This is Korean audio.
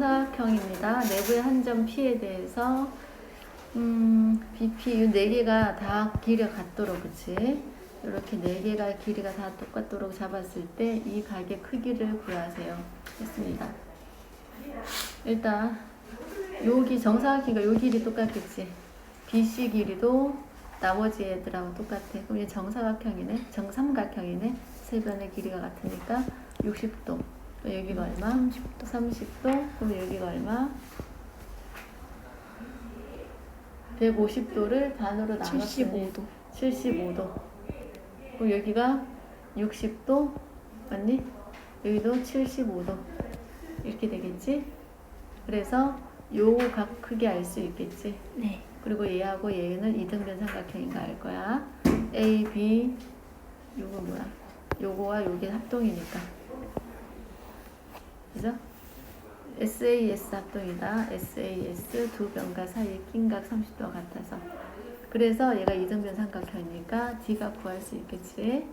정사각형입니다. 내부의 한 점 P에 대해서 음, BP 이네 개가 다 길이가 같도록 그치? 이렇게 네 개가 길이가 다 똑같도록 잡았을 때 이 각의 크기를 구하세요. 했습니다. 일단 여기 정사각형과 요 길이 똑같겠지? BC 길이도 나머지 애들하고 똑같아. 그럼 얘 정사각형이네. 정삼각형이네. 세 변의 길이가 같으니까 60도. 또 여기가 얼마? 30도. 30도. 그럼 여기가 얼마? 150도를 반으로 나눴더니 75도. 75도. 그럼 여기가 60도. 맞니? 여기도 75도. 이렇게 되겠지? 그래서 요 각 크기 알 수 있겠지? 네. 그리고 얘하고 얘는 이등변 삼각형인가 알 거야. A, B, 요거 뭐야? 요거와 요게 합동이니까. 그죠? SAS 합동이다. SAS 두 변과 사이의 낀각 30도가 같아서. 그래서 얘가 이등변 삼각형이니까 D가 구할 수 있겠지.